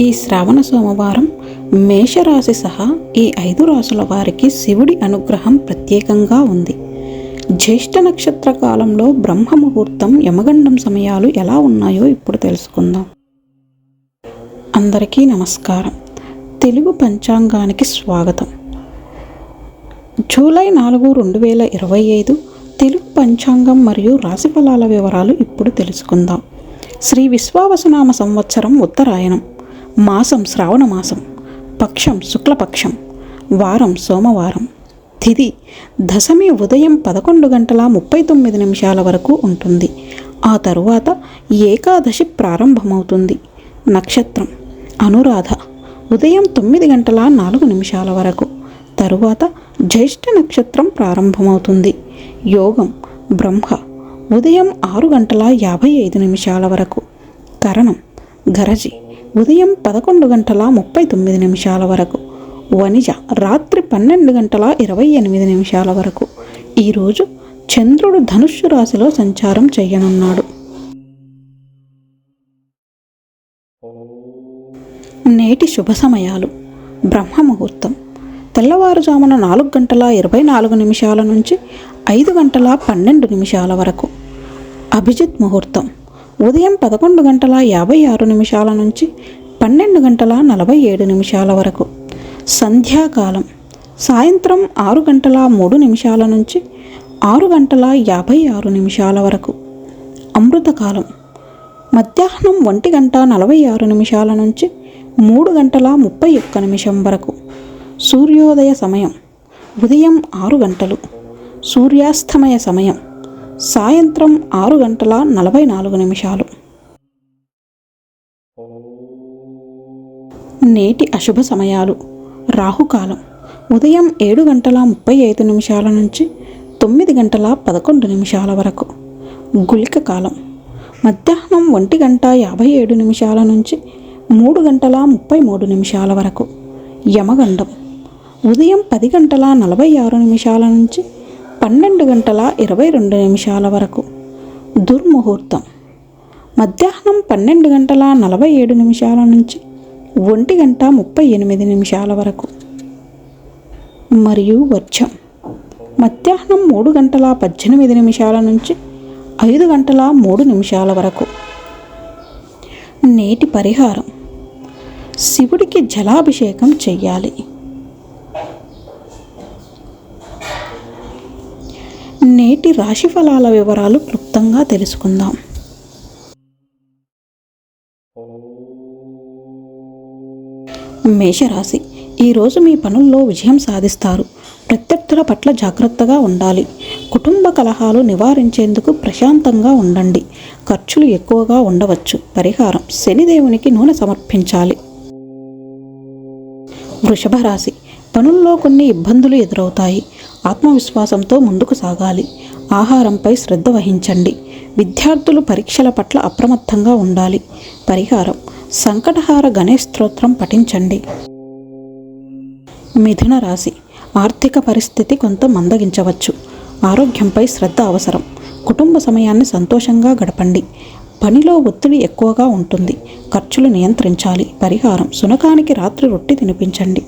ఈ శ్రావణ సోమవారం మేషరాశి సహా ఈ ఐదు రాశుల వారికి శివుడి అనుగ్రహం ప్రత్యేకంగా ఉంది. జ్యేష్ఠ నక్షత్ర కాలంలో బ్రహ్మ ముహూర్తం యమగండం సమయాలు ఎలా ఉన్నాయో ఇప్పుడు తెలుసుకుందాం. అందరికీ నమస్కారం. తెలుగు పంచాంగానికి స్వాగతం. జూలై నాలుగు రెండు వేల ఇరవై ఐదు తెలుగు పంచాంగం మరియు రాశిఫలాల వివరాలు ఇప్పుడు తెలుసుకుందాం. శ్రీ విశ్వావసనామ సంవత్సరం ఉత్తరాయణం. మాసం శ్రావణ మాసం. పక్షం శుక్లపక్షం. వారం సోమవారం. తిది. దశమి ఉదయం పదకొండు గంటల ముప్పై తొమ్మిది నిమిషాల వరకు ఉంటుంది. ఆ తరువాత ఏకాదశి ప్రారంభమవుతుంది. నక్షత్రం. అనురాధ. ఉదయం తొమ్మిది గంటల నాలుగు నిమిషాల వరకు. తరువాత జ్యేష్ఠ నక్షత్రం ప్రారంభమవుతుంది. యోగం. బ్రహ్మ. ఉదయం ఆరు గంటల యాభై ఐదు నిమిషాల వరకు. కరణం గరజి ఉదయం పదకొండు గంటల ముప్పై తొమ్మిది నిమిషాల వరకు. వనిజ రాత్రి పన్నెండు గంటల ఇరవై ఎనిమిది నిమిషాల వరకు. ఈరోజు చంద్రుడు ధనుస్సు రాశిలో సంచారం చేయనున్నాడు. నేటి శుభ సమయాలు. బ్రహ్మ ముహూర్తం. తెల్లవారుజామున నాలుగు గంటల ఇరవై నాలుగు నిమిషాల నుంచి ఐదు గంటల పన్నెండు నిమిషాల వరకు. అభిజిత్ ముహూర్తం. ఉదయం పదకొండు గంటల యాభై ఆరు నిమిషాల నుంచి పన్నెండు గంటల నలభై ఏడు నిమిషాల వరకు. సంధ్యాకాలం. సాయంత్రం ఆరు గంటల మూడు నిమిషాల నుంచి ఆరు గంటల యాభై ఆరు నిమిషాల వరకు. అమృతకాలం. మధ్యాహ్నం ఒంటి గంట నలభై ఆరు నిమిషాల నుంచి మూడు గంటల ముప్పై ఒక్క నిమిషం వరకు. సూర్యోదయ సమయం. ఉదయం ఆరు గంటలు. సూర్యాస్తమయ సమయం. సాయంత్రం ఆరు గంటల నలభై నాలుగు నిమిషాలు. నేటి అశుభ సమయాలు. రాహుకాలం. ఉదయం ఏడు గంటల ముప్పై ఐదు నిమిషాల నుంచి తొమ్మిది గంటల పదకొండు నిమిషాల వరకు. గుళిక కాలం. మధ్యాహ్నం ఒంటి గంట యాభై ఏడు నిమిషాల నుంచి మూడు గంటల ముప్పై మూడు నిమిషాల వరకు. యమగండం. ఉదయం పది గంటల నలభై ఆరు నిమిషాల నుంచి పన్నెండు గంటల ఇరవై రెండు నిమిషాల వరకు. దుర్ముహూర్తం. మధ్యాహ్నం పన్నెండు గంటల నలభై ఏడు నిమిషాల నుంచి ఒంటి గంట ముప్పై ఎనిమిది నిమిషాల వరకు. మరియు వర్షం. మధ్యాహ్నం మూడు గంటల పద్దెనిమిది నిమిషాల నుంచి ఐదు గంటల మూడు నిమిషాల వరకు. నేటి పరిహారం. శివుడికి జలాభిషేకం చెయ్యాలి. నేటి రాశి ఫలాల వివరాలు క్లుప్తంగా తెలుసుకుందాం. మేషరాశి ఈరోజు మీ పనుల్లో విజయం సాధిస్తారు. ప్రత్యర్థుల పట్ల జాగ్రత్తగా ఉండాలి. కుటుంబ కలహాలు నివారించేందుకు ప్రశాంతంగా ఉండండి. ఖర్చులు ఎక్కువగా ఉండవచ్చు. పరిహారం శనిదేవునికి నూనె సమర్పించాలి. వృషభ రాశి పనుల్లో కొన్ని ఇబ్బందులు ఎదురవుతాయి. ఆత్మవిశ్వాసంతో ముందుకు సాగాలి. ఆహారంపై శ్రద్ధ వహించండి. విద్యార్థులు పరీక్షల పట్ల అప్రమత్తంగా ఉండాలి. పరిహారం. సంకటహార గణేష్ స్తోత్రం పఠించండి. మిథున రాశి. ఆర్థిక పరిస్థితి కొంత మందగించవచ్చు. ఆరోగ్యంపై శ్రద్ధ అవసరం. కుటుంబ సమయాన్ని సంతోషంగా గడపండి. పనిలో ఒత్తిడి ఎక్కువగా ఉంటుంది. ఖర్చులు నియంత్రించాలి. పరిహారం. సునకానికి రాత్రి రొట్టి తినిపించండి.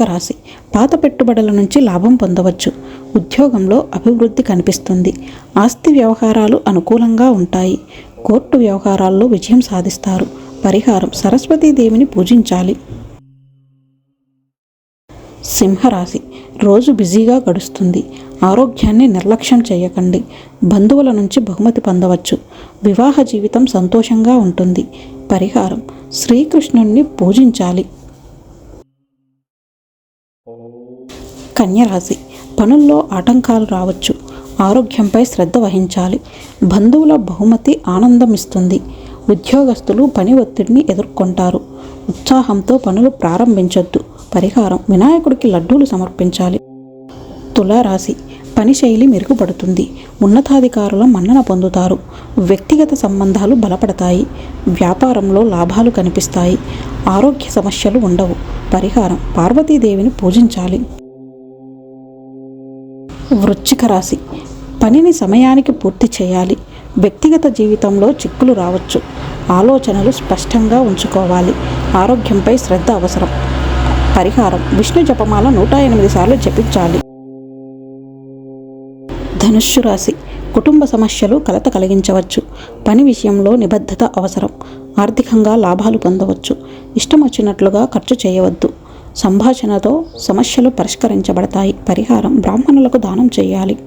కర్కాటక రాశి. పాత పెట్టుబడుల నుంచి లాభం పొందవచ్చు. ఉద్యోగంలో అభివృద్ధి కనిపిస్తుంది. ఆస్తి వ్యవహారాలు అనుకూలంగా ఉంటాయి. కోర్టు వ్యవహారాల్లో విజయం సాధిస్తారు. పరిహారం సరస్వతీదేవిని పూజించాలి. సింహరాశి. రోజు బిజీగా గడుస్తుంది. ఆరోగ్యాన్ని నిర్లక్ష్యం చేయకండి. బంధువుల నుంచి బహుమతి పొందవచ్చు. వివాహ జీవితం సంతోషంగా ఉంటుంది. పరిహారం. శ్రీకృష్ణుణ్ణి పూజించాలి. కన్యరాశి. పనుల్లో ఆటంకాలు రావచ్చు. ఆరోగ్యంపై శ్రద్ధ వహించాలి. బంధువుల బహుమతి ఆనందం ఇస్తుంది ఉద్యోగస్తులు పని ఒత్తిడిని ఎదుర్కొంటారు. ఉత్సాహంతో పనులు ప్రారంభించొద్దు. పరిహారం. వినాయకుడికి లడ్డూలు సమర్పించాలి. తులారాశి. పని శైలి మెరుగుపడుతుంది. ఉన్నతాధికారుల మన్నన పొందుతారు. వ్యక్తిగత సంబంధాలు బలపడతాయి. వ్యాపారంలో లాభాలు కనిపిస్తాయి. ఆరోగ్య సమస్యలు ఉండవు. పరిహారం. పార్వతీదేవిని పూజించాలి. వృశ్చిక రాశి. పనిని సమయానికి పూర్తి చేయాలి. వ్యక్తిగత జీవితంలో చిక్కులు రావచ్చు. ఆలోచనలు స్పష్టంగా ఉంచుకోవాలి. ఆరోగ్యంపై శ్రద్ధ అవసరం. పరిహారం. విష్ణు జపమాల నూట ఎనిమిది సార్లు జపించాలి. ధనుష్యు రాశి. కుటుంబ సమస్యలు కలత కలిగించవచ్చు. పని విషయంలో నిబద్ధత అవసరం. ఆర్థికంగా లాభాలు పొందవచ్చు. ఇష్టం వచ్చినట్లుగా ఖర్చు చేయవద్దు. సంభాషణతో సమస్యలు పరిష్కరించబడతాయి. పరిహారం బ్రాహ్మణులకు దానం చేయాలి.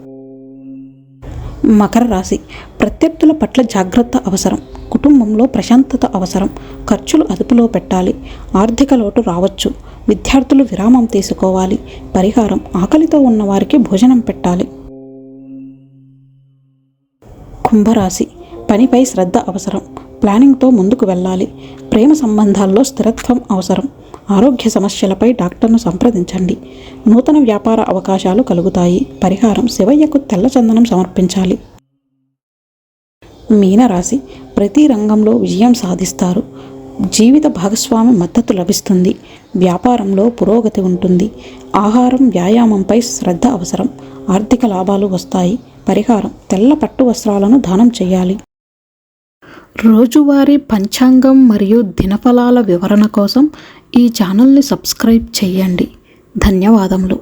మకర రాశి. ప్రత్యర్థుల పట్ల జాగ్రత్త అవసరం. కుటుంబంలో ప్రశాంతత అవసరం. ఖర్చులు అదుపులో పెట్టాలి. ఆర్థిక లోటు రావచ్చు. విద్యార్థులు విరామం తీసుకోవాలి. పరిహారం ఆకలితో ఉన్నవారికి భోజనం పెట్టాలి. కుంభరాశి. పనిపై శ్రద్ధ అవసరం. ప్లానింగ్తో ముందుకు వెళ్ళాలి. ప్రేమ సంబంధాల్లో స్థిరత్వం అవసరం. ఆరోగ్య సమస్యలపై డాక్టర్ను సంప్రదించండి. నూతన వ్యాపార అవకాశాలు కలుగుతాయి. పరిహారం శివయ్యకు తెల్ల చందనం సమర్పించాలి. మీనరాశి ప్రతి రంగంలో విజయం సాధిస్తారు. జీవిత భాగస్వామి మద్దతు లభిస్తుంది. వ్యాపారంలో పురోగతి ఉంటుంది. ఆహారం వ్యాయామంపై శ్రద్ధ అవసరం. ఆర్థిక లాభాలు వస్తాయి. పరిహారం తెల్ల పట్టు వస్త్రాలను దానం చేయాలి. రోజువారీ పంచాంగం మరియు దినఫలాల వివరణ కోసం ఈ ఛానల్ని సబ్స్క్రైబ్ చేయండి. ధన్యవాదములు.